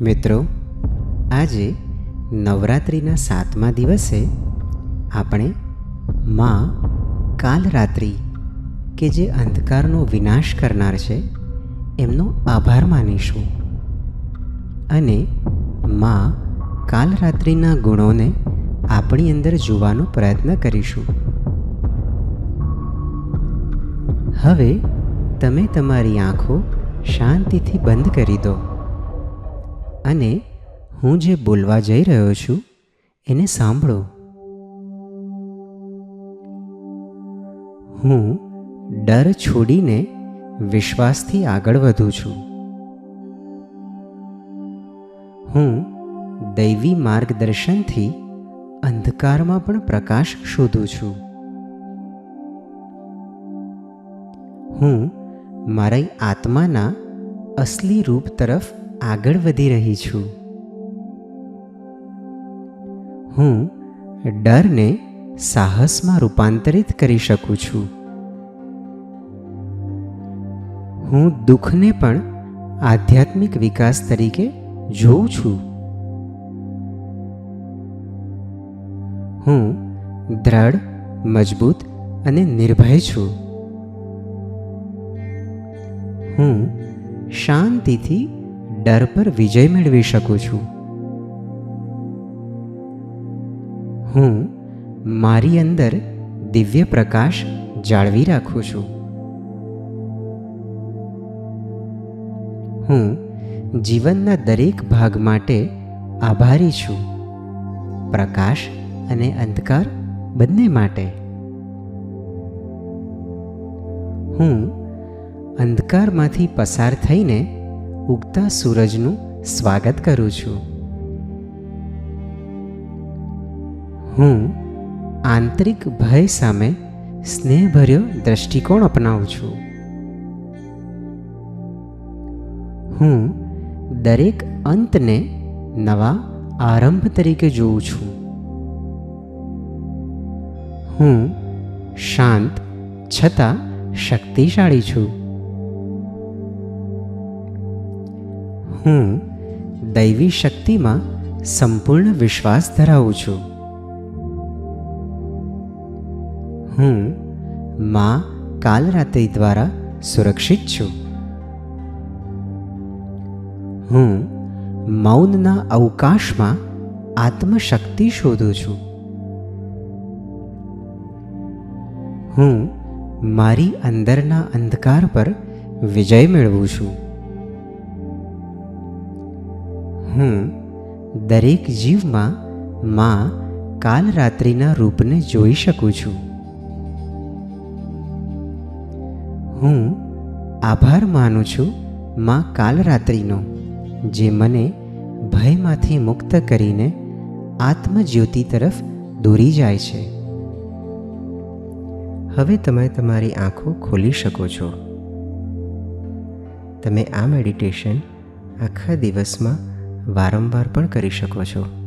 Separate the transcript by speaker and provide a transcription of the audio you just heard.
Speaker 1: મિત્રો, આજે નવરાત્રિના સાતમા દિવસે આપણે માં કાલરાત્રિ કે જે અંધકારનો વિનાશ કરનાર છે, એમનો આભાર માનીશું. અને માં કાલરાત્રિના ગુણોને આપણી અંદર જોવાનો પ્રયત્ન કરીશું. હવે તમે તમારી આંખો શાંતિથી બંધ કરી દો. અને હું જે બોલવા જઈ રહ્યો છું, એને સાંભળો. હું ડર છોડીને વિશ્વાસથી આગળ વધું છું. હું દૈવી માર્ગદર્શનથી અંધકારમાં પણ પ્રકાશ શોધું છું. હું મારી આત્માના અસલી રૂપ તરફ આગળ વધી રહી છું. હું ડરને સાહસમાં રૂપાંતરિત કરી શકું છું. હું દુઃખને પણ આધ્યાત્મિક વિકાસ તરીકે જોઉં છું. હું દ્રઢ, મજબૂત અને નિર્ભય છું. હું શાંતિથી ડર પર વિજય મેળવી શકું છું. હું મારી અંદર દિવ્ય પ્રકાશ જાળવી રાખું છું. હું જીવનના દરેક ભાગ માટે આભારી છું. પ્રકાશ અને અંધકાર બંને માટે. હું અંધકારમાંથી પસાર થઈને ઉગતા સૂરજનું સ્વાગત કરું છું. હું આંતરિક ભય સામે સ્નેહભર્યો દ્રષ્ટિકોણ અપનાવું છું. હું દરેક અંતને નવા આરંભ તરીકે જોઉં છું. હું શાંત છતાં શક્તિશાળી છું. હું દૈવી શક્તિમાં સંપૂર્ણ વિશ્વાસ ધરાવું છું. હું માં કાલરાત્રિ દ્વારા સુરક્ષિત છું. હું મૌનના અવકાશમાં આત્મશક્તિ શોધું છું. હું મારી અંદરના અંધકાર પર વિજય મેળવું છું. હું દરેક જીવમાં માં કાલરાત્રિના રૂપને જોઈ શકું છું. હું આભાર માનું છું માં કાલરાત્રિનો જે મને ભયમાંથી મુક્ત કરીને આત્મજ્યોતિ તરફ દોરી જાય છે. હવે તમે તમારી આંખો ખોલી શકો છો. તમે આ મેડિટેશન આખા દિવસમાં વારંવાર પણ કરી શકો છો.